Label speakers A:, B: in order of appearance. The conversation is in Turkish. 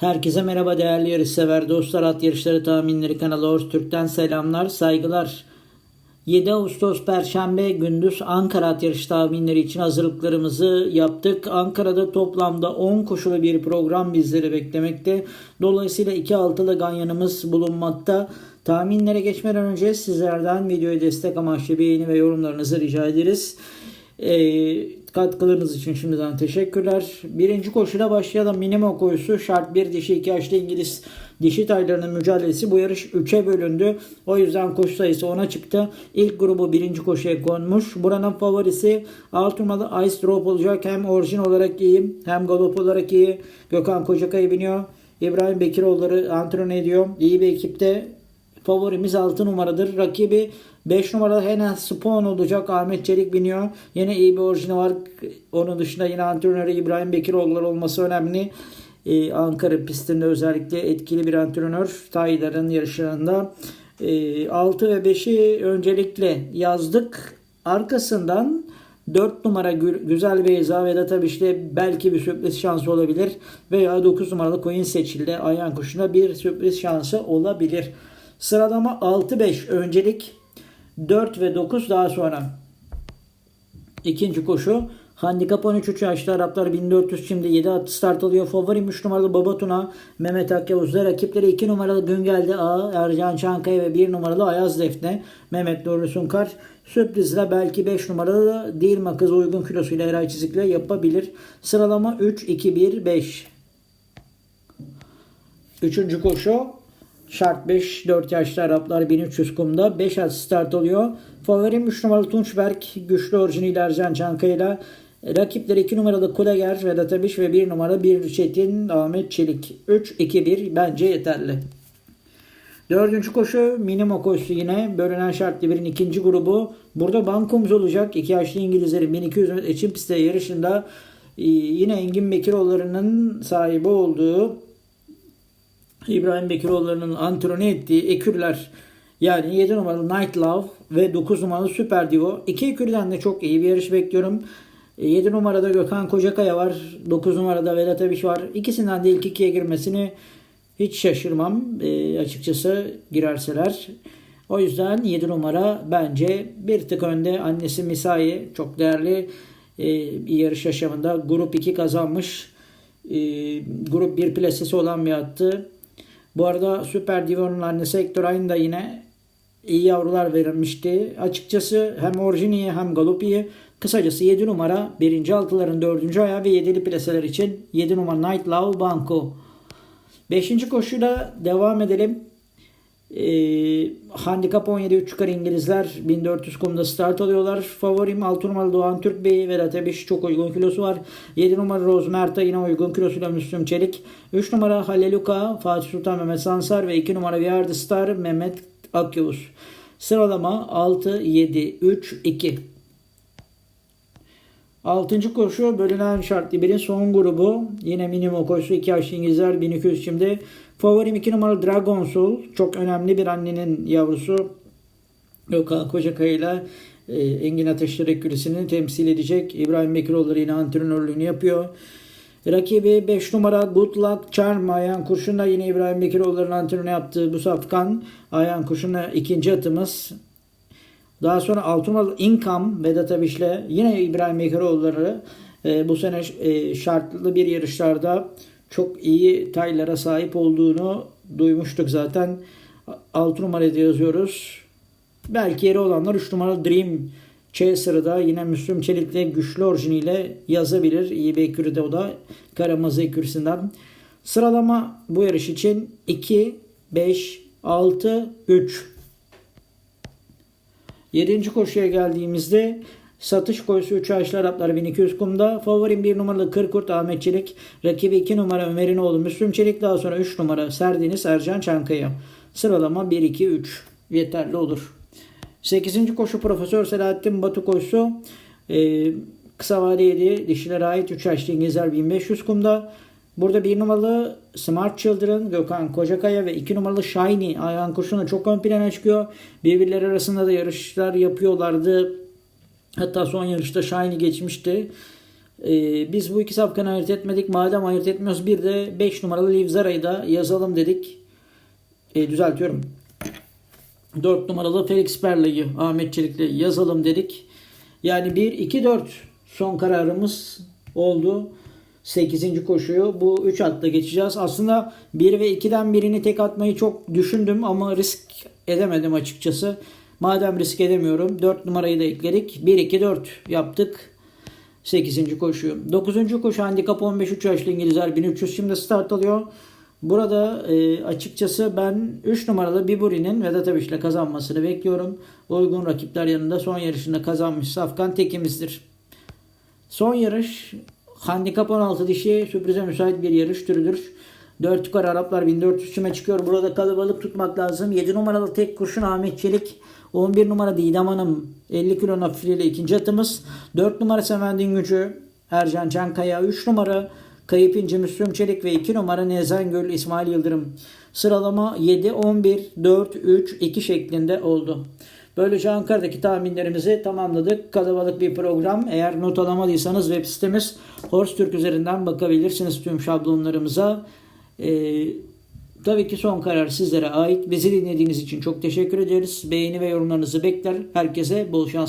A: Herkese merhaba değerli yarışsever dostlar. At Yarışları Tahminleri kanalı Ors Türk'ten selamlar, saygılar. 7 Ağustos Perşembe gündüz Ankara at yarış tahminleri için hazırlıklarımızı yaptık. Ankara'da toplamda 10 koşulu bir program bizleri beklemekte. Dolayısıyla 2 altılı ganyanımız bulunmakta. Tahminlere geçmeden önce sizlerden videoyu destek amaçlı beğeni ve yorumlarınızı rica ederiz. Ee, katkılarınız için şimdiden teşekkürler. Birinci koşuda başlayalım. Minimo koşusu şart 1 dişi 2 yaşlı İngiliz dişi taylarının mücadelesi. Bu yarış 3'e bölündü. O yüzden koşu sayısı 10'a çıktı. İlk grubu birinci koşuya konmuş. Buranın favorisi alt numaralı Ice Drop olacak. Hem orijin olarak iyi hem galop olarak iyi. Gökhan Kocakay biniyor. İbrahim Bekiroğulları antrenör ediyor. İyi bir ekipte Favorimiz 6 numaradır. Rakibi 5 numaralı Hena Spawn olacak. Ahmet Çelik biniyor. Yine iyi bir orijini var. Onun dışında yine antrenörü İbrahim Bekiroğulları olması önemli. Ee, Ankara pistinde özellikle etkili bir antrenör. Tayların yarışlarında. Ee, 6 ve 5'i öncelikle yazdık. Arkasından 4 numara Gü- Güzel Beyza ve da tabii işte belki bir sürpriz şansı olabilir. Veya 9 numaralı Coin seçildi. Ayhan kuşuna bir sürpriz şansı olabilir. Sıralama 6-5 öncelik 4 ve 9 daha sonra. İkinci koşu. Handikap 13 3 yaşlı Araplar 1400 şimdi 7 at start alıyor. Favorim 3 numaralı Babatuna Mehmet Akyavuz'da rakipleri 2 numaralı Güngel'de A Ercan Çankaya ve 1 numaralı Ayaz Defne Mehmet Nuri Sunkar sürprizle belki 5 numaralı değil makız uygun kilosuyla Eray Çizik'le yapabilir. Sıralama 3 2 1 5. Üçüncü koşu Şart 5 4 yaşlı Araplar 1300 kumda 5 at start oluyor. Favorim 3 numaralı Tunçberk güçlü orijiniyle Ercan Çankaya'yla Rakipleri 2 numaralı Kuleger Vedat Abiş ve 1 numara 1 Çetin Ahmet Çelik. 3-2-1 bence yeterli. Dördüncü koşu minimo koşusu yine. Bölünen şartlı birin ikinci grubu. Burada bankomuz olacak. İki yaşlı İngilizlerin 1200 metre çim pistte yarışında e, yine Engin Bekiroğulları'nın sahibi olduğu İbrahim Bekiroğulları'nın antrenörü ettiği ekürler yani 7 numaralı Night Love ve 9 numaralı Super Divo. İki ekürden de çok iyi bir yarış bekliyorum. 7 numarada Gökhan Kocakaya var. 9 numarada Vedat Abiş var. İkisinden de ilk ikiye girmesini hiç şaşırmam e, açıkçası girerseler. O yüzden 7 numara bence bir tık önde. Annesi Misai çok değerli e, yarış yaşamında. Grup 2 kazanmış. E, grup 1 plasesi olan bir attı. Bu arada Süper Divo'nun annesi Hector Ayn da yine iyi yavrular verilmişti. Açıkçası hem orijini hem galop iyi. Kısacası 7 numara 1. altıların 4. ayağı ve 7'li plaseler için 7 numara Night Love Banco. 5. koşuyla devam edelim. Ee, handikap 17 3 çıkar İngilizler 1400 kumda start alıyorlar. Favorim 6 numaralı Doğan Türk Bey Vedat Ebiş çok uygun kilosu var. 7 numara Rose Mert'a yine uygun kilosuyla Müslüm Çelik. 3 numara Haleluka Fatih Sultan Mehmet Sansar ve 2 numara Viyardı Star Mehmet Akyavuz. Sıralama 6 7 3 2. Altıncı koşu bölünen şartlı birin son grubu. Yine minimum koşusu 2 yaşlı İngilizler 1200 şimdi. Favorim 2 numaralı Dragon Soul. Çok önemli bir annenin yavrusu. Gökhan Kocakaya ile e, Engin Ateşler Ekürisi'ni temsil edecek. İbrahim Bekiroğulları yine antrenörlüğünü yapıyor. Rakibi 5 numara Good Luck Charm Ayhan Kurşun'la yine İbrahim Bekiroğulları'nın antrenörü yaptığı bu safkan. Ayhan Kurşun'la ikinci atımız. Daha sonra 6 numaralı Income Vedat Abiş'le yine İbrahim Bekiroğulları e, bu sene e, şartlı bir yarışlarda çok iyi taylara sahip olduğunu duymuştuk zaten. 6 numarada yazıyoruz. Belki yeri olanlar 3 numaralı Dream Chaser'ı da yine Müslüm Çelik'le güçlü orijiniyle yazabilir. İyi bir ekürü de o da. Karamazı ekürüsünden. Sıralama bu yarış için 2, 5, 6, 3. Yedinci koşuya geldiğimizde satış koşusu 3 yaşlı Araplar 1200 kumda. Favorim 1 numaralı Kırkurt Ahmet Çelik. Rakibi 2 numara Ömer'in oğlu Müslüm Çelik. Daha sonra 3 numara Serdeniz Ercan Çankaya. Sıralama 1-2-3 yeterli olur. 8. koşu Profesör Selahattin Batu koşusu. Ee, kısa vadeli dişilere ait 3 yaşlı İngilizler 1500 kumda. Burada bir numaralı Smart Children Gökhan Kocakaya ve iki numaralı Shiny Ayhan Kurşun'la çok ön plana çıkıyor. Birbirleri arasında da yarışlar yapıyorlardı. Hatta son yarışta Shiny geçmişti. Ee, biz bu iki safkanı ayırt etmedik. Madem ayırt etmiyoruz bir de 5 numaralı Livzara'yı da yazalım dedik. Ee, düzeltiyorum. 4 numaralı Felix Perla'yı Ahmet Çelik'le yazalım dedik. Yani 1, 2, 4 son kararımız oldu. 8. koşuyu bu 3 atla geçeceğiz. Aslında 1 ve 2'den birini tek atmayı çok düşündüm ama risk edemedim açıkçası. Madem risk edemiyorum 4 numarayı da ekledik. 1, 2, 4 yaptık. 8. koşuyu. 9. koşu handikap 15 3 yaşlı İngilizler 1300 şimdi start alıyor. Burada e, açıkçası ben 3 numaralı Biburi'nin Vedat Abiş'le kazanmasını bekliyorum. Uygun rakipler yanında son yarışında kazanmış Safkan tekimizdir. Son yarış handikap 16 dişi sürprize müsait bir yarış türüdür. 4 yukarı Araplar 1400 çime çıkıyor. Burada kalabalık tutmak lazım. 7 numaralı tek kurşun Ahmet Çelik. 11 numara Didem Hanım 50 kilo nafiliyle ikinci atımız. 4 numara Semendin Gücü Ercan Çankaya. 3 numara Kayıp İnci Müslüm Çelik ve 2 numara Nezen Gül İsmail Yıldırım. Sıralama 7, 11, 4, 3, 2 şeklinde oldu. Böylece Ankara'daki tahminlerimizi tamamladık. Kalabalık bir program. Eğer not alamadıysanız web sitemiz Horse Türk üzerinden bakabilirsiniz tüm şablonlarımıza. Ee, tabii ki son karar sizlere ait. Bizi dinlediğiniz için çok teşekkür ederiz. Beğeni ve yorumlarınızı bekler. Herkese bol şans.